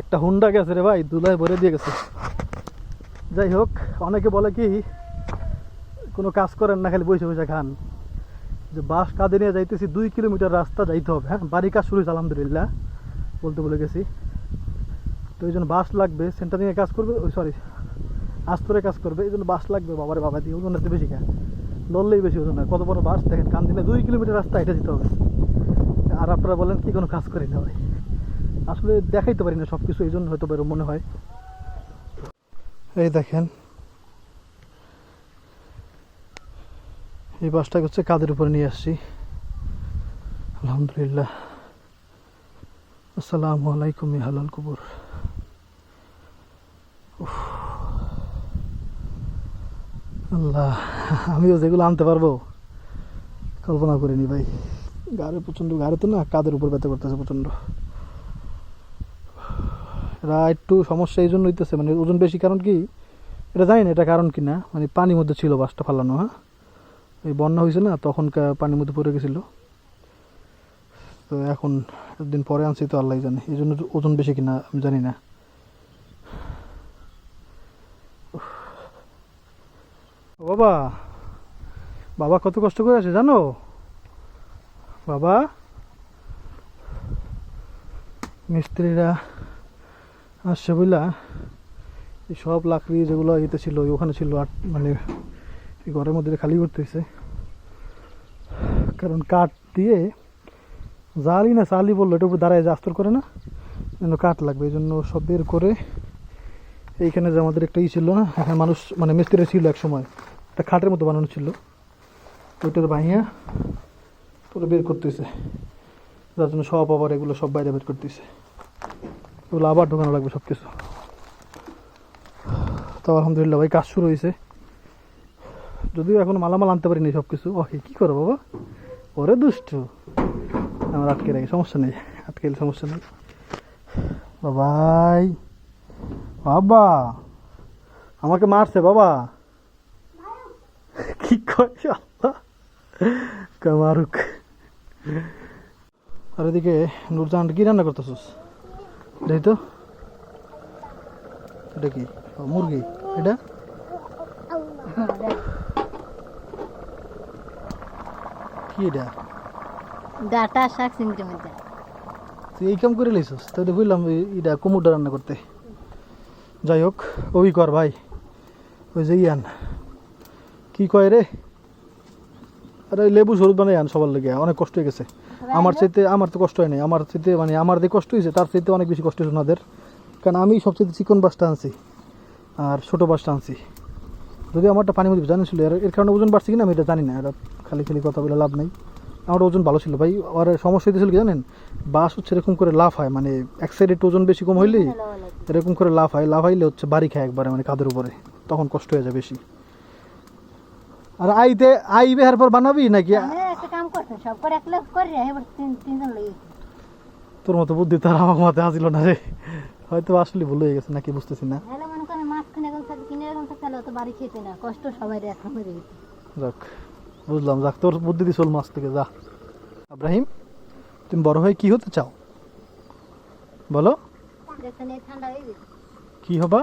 একটা হুন্ডা গেছে রে ভাই, দুলায় ভরে দিয়ে গেছে। যাই হোক, অনেকে বলে কি, কোনো কাজ করেন না, খালি বসে বসে খান। যে বাস কাঁধে নিয়ে যাইতেছি, দুই কিলোমিটার রাস্তা যাইতে হবে হ্যাঁ? বাড়ি কাজ শুরু হয়েছে, আলহামদুলিল্লাহ, বলতে বলে গেছি। তো এই জন্য বাস লাগবে সেন্টারিংয়ে কাজ করবে, ওই সরি আস্তরে কাজ করবে, এই জন্য বাস লাগবে, বাবারে বাবা, দিয়ে ওজন একটু বেশি খায় লড়লেই বেশি ওজন হয়, কত বড় বাস? দেখেন কান দিনে দুই কিলোমিটার রাস্তা এটা যেতে হবে। আর আপনারা বলেন কি, কোনো কাজ করি না ভাই। আসলে দেখাইতে পারি না সব কিছু এই জন্য হয়তো মনে হয়। এই দেখেন। এই বাসটাকে হচ্ছে কাদের উপরে নিয়ে আসছি? আলহামদুলিল্লাহ। আসসালামু আলাইকুম হালাল কুবুর। আল্লাহ, আমিও যেগুলো আনতে পারব, কল্পনা করিনি ভাই। গাড়ি প্রচণ্ড, গাড়ি তো না, কাদের উপর ব্যথা করতেছে প্রচণ্ড। এরা একটু সমস্যা এই জন্য হইতেছে মানে ওজন বেশি কারণ কি? এটা জানি না এটা কারণ কি না মানে পানির মধ্যে ছিল বাসটা ফালানো হ্যাঁ? এই বন্যা হয়েছে না তখন পানির মধ্যে পড়ে গেছিল। তো এখন একদিন পরে আনছি তো আল্লাহ জানে, এই জন্য ওজন বেশি কিনা আমি জানি না। বাবা বাবা কত কষ্ট করে আছে জানো? বাবা, মিস্ত্রিরা আসছে বুঝলা এই সব লাকড়ি যেগুলো ইয়েতে ছিল ওখানে ছিল আর মানে এই ঘরের মধ্যে খালি করতেছে কারণ কাঠ দিয়ে জালি না চালি বলল, এটার উপর দাঁড়ায় যে আস্তর করে না, যেন কাঠ লাগবে, এই জন্য সব বের করে এইখানে যে আমাদের একটা ই ছিল না, এখানে মানুষ মানে মিস্ত্রি ছিল এক সময়, একটা খাটের মতো বানানো ছিল। ওইটার বাইয়া পুরো বের করতেছে যার জন্য সব আবার এগুলো সব বাইরে বের করতেছে এগুলো আবার ঢোকানো লাগবে সব কিছু তো আলহামদুলিল্লাহ ভাই, কাজ শুরু হয়েছে যদিও এখন মালামাল আনতে পারিনি সব কিছু ওকে কী করো বাবা? ওরে দুষ্টু। আমার আটকে রাখি, সমস্যা নেই, আটকে গেলে সমস্যা নেই। বাবাই বাবা, আমাকে মারছে বাবা। কি আল্লাহ মারুক? আর এদিকে নুরজাহান, কি রান্না করতেছিস? দেখি তো। এটা কি? মুরগি। এটা? কি এটা? ডাটা শাক চিংড়ি মধ্যে তুই এই কাম করে লাইছিস? তাহলে বুঝলাম এটা কুমুরটা রান্না করতে। যাই হোক ওই কর ভাই ওই যে ইয়ান। কি কয় রে? আরে লেবু সরুদ বানাই আন সবার লেগে অনেক কষ্ট হয়ে গেছে। আমার চাইতে আমার তো কষ্ট হয় নাই। আমার চাইতে মানে আমার যে কষ্ট হয়েছে তার চাইতে অনেক বেশি কষ্ট হয়েছে ওনাদের। কারণ আমি সবচেয়ে চিকন বাসটা আনছি আর ছোটো বাসটা আনছি। যদি আমারটা পানি মধ্যে জানি ছিল এর কারণে ওজন বাড়ছে কিনা আমি এটা জানি না। এটা খালি খালি কথা বলে লাভ নেই। আমার ওজন ভালো ছিল ভাই। আর সমস্যা হয়েছিল কি জানেন? বাস হচ্ছে এরকম করে লাভ হয় মানে এক সাইডে একটু ওজন বেশি কম হইলেই এরকম করে লাভ হয়। লাভ হইলে হচ্ছে বাড়ি খায় একবারে মানে কাদের উপরে। তখন কষ্ট হয়ে যায় বেশি। আর আইতে আইবে এর পর বানাবি নাকি? সব করে একলা করে এবার তিন তিনজন লেগে তোর মতো বুদ্ধি তার আমার মতে আসিল না রে। হয়তো আসলে ভুল হয়ে গেছে নাকি বুঝতেছি না। হ্যালো মনে করেন মাছ কিনে এরকম থাকে কিনে থাকে তাহলে তো বাড়ি খেতে না। কষ্ট সবাই এখন হয়ে গেছে। যাক বুঝলাম যাক তোর বুদ্ধি চল মাছ থেকে যা। আব্রাহিম তুমি বড় হয়ে কি হতে চাও? বলো। কি হবা?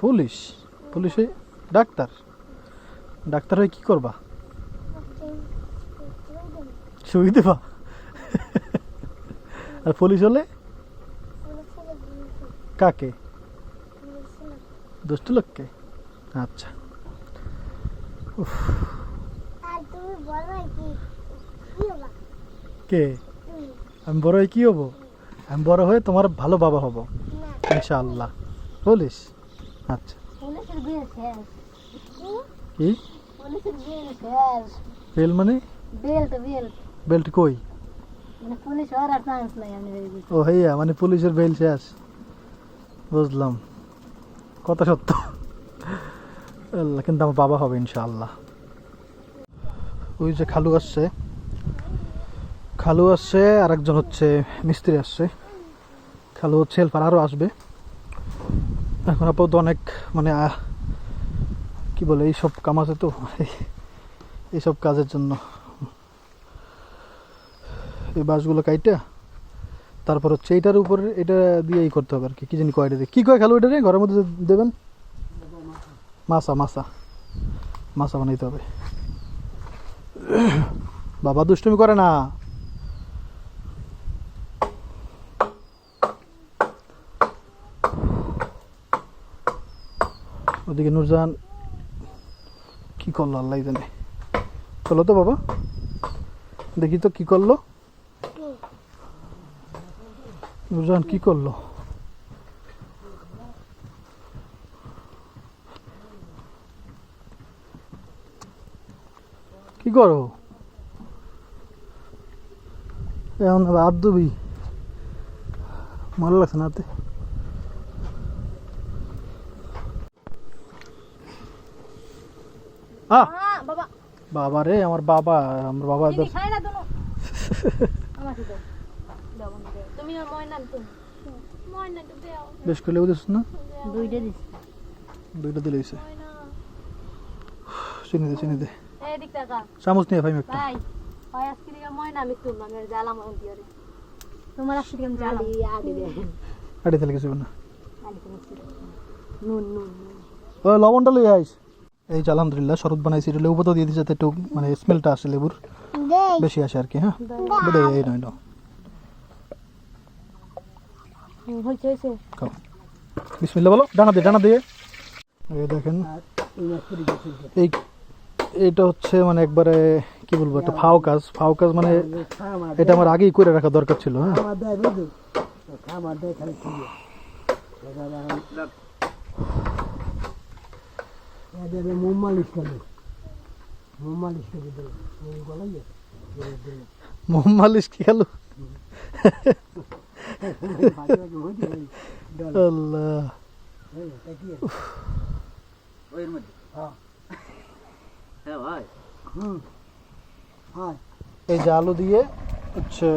পুলিশ। পুলিশে ডাক্তার। ডাক্তার হয়ে কি করবা? সুই দেবা আর পুলিশ হলে? কাকে? দুষ্ট লোককে? আচ্ছা। বলো কি? আমি বড় হয়ে কি হব? আমি বড় হয়ে তোমার ভালো বাবা হব। ইনশাআল্লাহ। বলিস আচ্ছা। কি? বিয়ে শেষ। বেল মানে? বেল্ট বেল্ট কই? মানে ও হইয়া মানে পুলিশের বেল শেষ। বুঝলাম। কথা সত্য। আল্লাহ, কিন্তু আমার বাবা হবে ইনশাআল্লাহ। ওই যে খালু আসছে। খালু আসছে আর একজন হচ্ছে মিস্ত্রি আসছে। খালু হচ্ছে হেল্পার আরও আসবে। এখন আপাতত অনেক মানে কি বলে এইসব কাম আছে তো। এই- এইসব কাজের জন্য। এই বাঁশগুলো কাইটা, তারপর হচ্ছে এটার উপর এটা দিয়ে ই করতে হবে আর কি কি জানি দিয়ে। কি কয় খেলো এটা ঘরের মধ্যে দেবেন? মাসা মাসা মাসা বানাইতে হবে। বাবা দুষ্টুমি করে না। ওদিকে নুরজাহান কি করল আল্লাহ জানে। চলো তো বাবা, দেখি তো কি করল। নুরজাহান কি করল? কি করো? এখন ধুবি ভালো লাগছে না বাবা। রে আমার বাবা আমার বাবা তুমি আর ময়না তুমি ময়না তো দাও। বেশ করে লেগে না? দুইটা দিস। দুইটা দিলে হয়েছে চিনি দে চিনি দে। এই দিক টাকা চামচ নিয়ে ভাই একটা। ভাই হয় আজকে দিকে ময়না আমি তুলবো আমি আর জ্বালাম দিয়ে তোমার আজকে দিকে আমি আগে দে। আড়ি তাহলে কিছু না। নুন নুন ও লবণটা লই আইস। এই যে আলহামদুলিল্লাহ শরৎ বানাইছি এটা লেবু পাতা দিয়ে দিচ্ছে যাতে একটু মানে স্মেলটা আসে লেবুর। দেই। বেশি আসে আর কি হ্যাঁ? এই নয় নাও নুন হয়েছে বিসমিল্লাহ বলো, ডানা দিয়ে ডানা দিয়ে। দেখেন, এই এটা হচ্ছে মানে একবারে, কি বলব, একটা ফাও কাজ। ফাও কাজ মানে এটা আমার আগেই করে রাখা দরকার ছিল হ্যাঁ। কি গেল? আল্লাহ। এই যে আলু দিয়ে হচ্ছে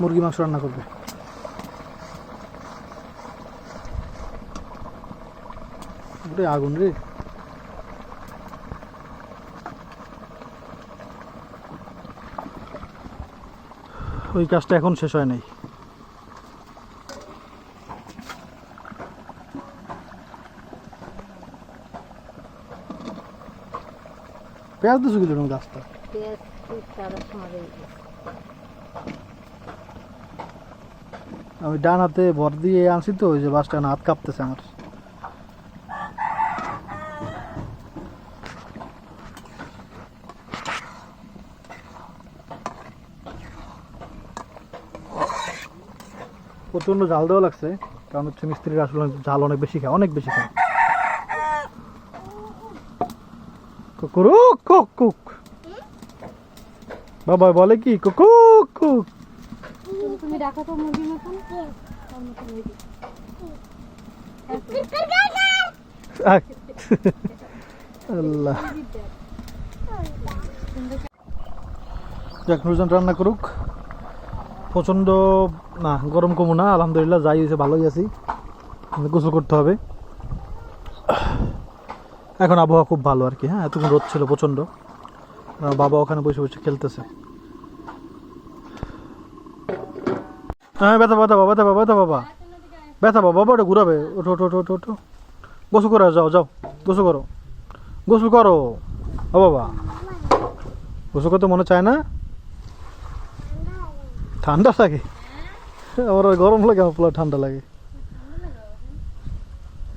মুরগি মাংস রান্না করবে। আগুন রে। ওই কাজটা এখন শেষ হয় নাই। পেঁয়াজ দিছো কিন্তু গাছটা। আমি ডান হাতে ভর দিয়ে আনছি তো ওই যে বাসটা না হাত কাঁপতেছে আমার। প্রচণ্ড জাল দেওয়া লাগছে কারণ হচ্ছে মিস্ত্রির আসলে ঝাল অনেক বেশি খায় অনেক বেশি খায়। কুকুরুক কুক কুক। বাবা বলে কি? কুকুক কুক। তুমি- তুমি তো মুরগির মতন। তার মতন ওই দিকে। আহ। আল্লাহ। যাক নুরজান রান্না করুক। প্রচণ্ড, না, গরম কমু না, আলহামদুলিল্লাহ, যাই হয়েছে, ভালোই আছি। গোসল করতে হবে। এখন আবহাওয়া খুব ভালো আর কি হ্যাঁ এতক্ষণ রোদ ছিল প্রচণ্ড। বাবা ওখানে বসে বসে খেলতেছে। হ্যাঁ ব্যথা ব্যথা, বাবা ব্যথা বাবা ব্যথা বাবা। ব্যথা, বাবা বাবা, ওটা ঘুরাবে। ওঠো ওঠো ওঠো ওঠো। গোসল করো যাও যাও, গোসল করো। গোসল করো, ও বাবা। গোসল করতে মনে চায় না? ঠান্ডা লাগে? আমার আর গরম লাগে, আমার পুরো ঠান্ডা লাগে।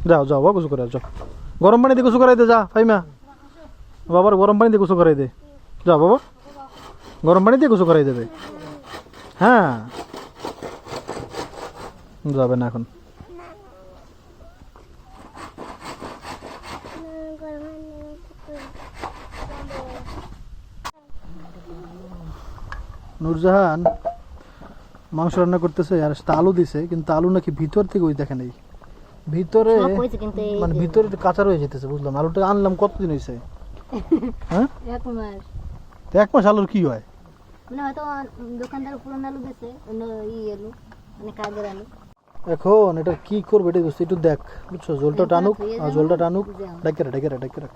যাও যাও, বাবা গোসল করে যাও। গরম পানি দিয়ে গোসল করাই দে, যা ফাইমা বাবার গরম পানি দিয়ে গোসল করাই দে। যাও, বাবা। গরম পানি দিয়ে গোসল করাই দেবে হ্যাঁ। যাবে না এখন। নূরজাহান। মাংস রান্না করতেছে আর আলু দিছে কিন্তু আলু নাকি ভিতর থেকে ওই দেখে নেই। ভিতরে মানে ভিতরে কাঁচা রয়ে যেতেছে বুঝলাম। আলুটা আনলাম কতদিন হয়েছে হ্যাঁ? এক মাস। আলুর কি হয়? মানে হয়তো দোকানদার পুরনো আলু দিছে ই আলু মানে আলু। এখন এটা কি করবে এটা একটু দেখ বুঝছ? জলটা টানুক আর জলটা টানুক। ডাকে রাখ ডেকে রাখ ডাকে রাখ।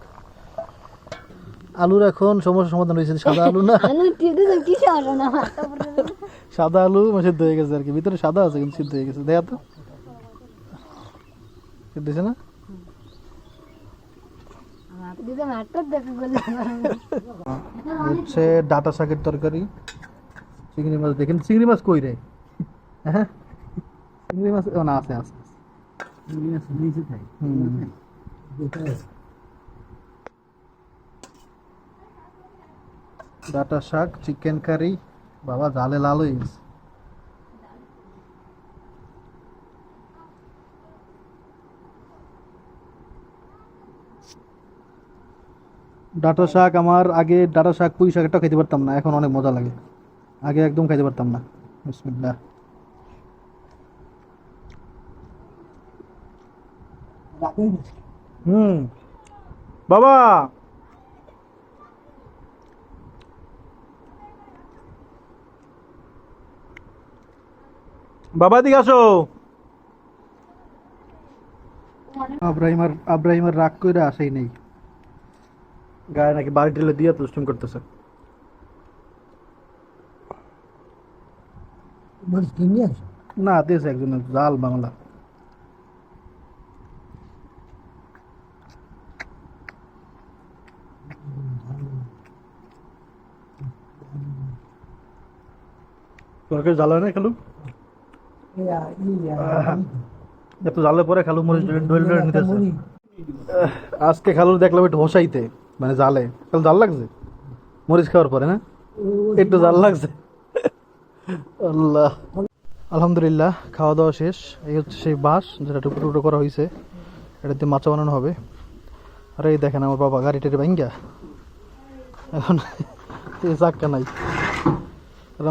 আলুর এখন সমস্যার সমাধান হয়েছে সাদা আলু না। সাদা আলু মানে সিদ্ধ হয়ে গেছে আর কি ভিতরে সাদা আছে কিন্তু সিদ্ধ হয়ে গেছে। দেখা তো। সিদ্ধ হয়েছে না? হচ্ছে ডাটা শাকের তরকারি। চিংড়ি মাছ দেখেন চিংড়ি মাছ কই রে? হ্যাঁ? চিংড়ি মাছ না আছে আছে হুম। ডাটা শাক চিকেন কারি বাবা জালে লাল হয়ে গেছে ডাটা শাক আমার আগে ডাটা শাক পুঁই শাকটা খেতে পারতাম না এখন অনেক মজা লাগে। আগে একদম খাইতে পারতাম না। বিসমিল্লাহ। হুম। বাবা! বাবা দিকে আসো। আব্রাহিমার আব্রাহিমার রাগ করে আসেই নেই। গায়ে নাকি বাড়ি টেলে দিয়ে দুষ্টুম করতেছে। না দিয়েছে একজন জাল বাংলা। তোকে জাল হয় না খালু? এত জালে পরে খালু মরিচ নিতেছে। আজকে খালু দেখলাম একটু হোসাইতে মানে জালে। কাল জাল লাগছে? মরিচ খাওয়ার পরে না? একটু জাল লাগছে। আল্লাহ। আলহামদুলিল্লাহ খাওয়া দাওয়া শেষ। এই হচ্ছে সেই বাঁশ যেটা টুকরো টুকরো করা হয়েছে এটাতে মাচা বানানো হবে। আর এই দেখেন আমার বাবা গাড়ি টাড়ি ভাঙ্গা। এখন চাক্কা নাই।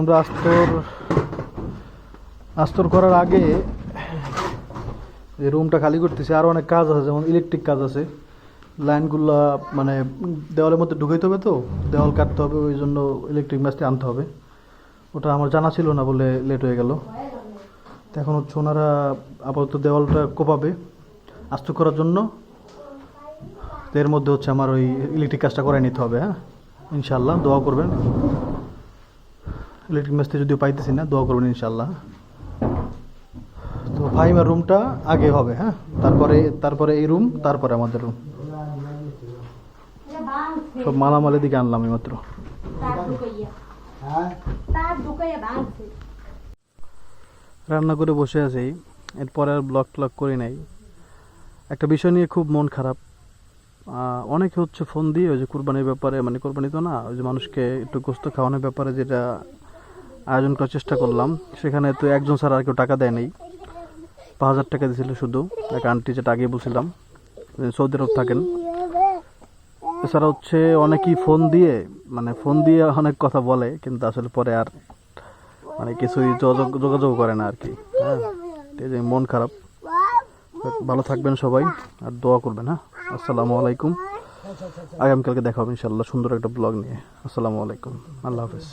আমরা আস্তর আস্তর করার আগে যে রুমটা খালি করতেছি আরও অনেক কাজ আছে, যেমন ইলেকট্রিক কাজ আছে। লাইনগুলা মানে দেওয়ালের মধ্যে ঢুকাইতে হবে তো, দেওয়াল কাটতে হবে, ওই জন্য ইলেকট্রিক ম্যাচটি আনতে হবে। ওটা আমার জানা ছিল না বলে লেট হয়ে গেল। এখন হচ্ছে ওনারা আপাতত দেওয়ালটা কোপাবে আস্ত করার জন্য। এর মধ্যে হচ্ছে আমার ওই ইলেকট্রিক কাজটা করে নিতে হবে হ্যাঁ? ইনশাল্লাহ দোয়া করবেন। ইলেকট্রিক মিস্ত্রি যদিও পাইতেছি না, দোয়া করবেন ইনশাল্লাহ তো ফাইমার রুমটা আগে হবে হ্যাঁ? তারপরে তারপরে এই রুম, তারপরে আমাদের রুম। সব মালামালের দিকে আনলাম মাত্র রান্না করে বসে আছি, এরপরে আর ব্লগ ট্লগ করি নাই। একটা বিষয় নিয়ে খুব মন খারাপ। অনেকে হচ্ছে ফোন দিয়ে ওই যে কোরবানির ব্যাপারে মানে কোরবানি তো না, ওই যে মানুষকে একটু গোস্ত খাওয়ানোর ব্যাপারে যেটা আয়োজন করার চেষ্টা করলাম, সেখানে তো একজন স্যার আর কেউ টাকা দেয় নাই। হাজার টাকা দিয়েছিল শুধু। এক আন্টি যেটা আগে বলছিলাম সৌদি আরব থাকেন। এছাড়া হচ্ছে অনেকেই ফোন দিয়ে মানে ফোন দিয়ে অনেক কথা বলে, কিন্তু আসলে পরে আর মানে কিছুই যোগাযোগ করে না আর কি হ্যাঁ মন খারাপ। ভালো থাকবেন সবাই, আর দোয়া করবেন হ্যাঁ? আসসালামু আলাইকুম। আগামীকালকে দেখা হবে ইনশাল্লাহ সুন্দর একটা ব্লগ নিয়ে। আসসালামু আলাইকুম। আল্লাহ হাফেজ।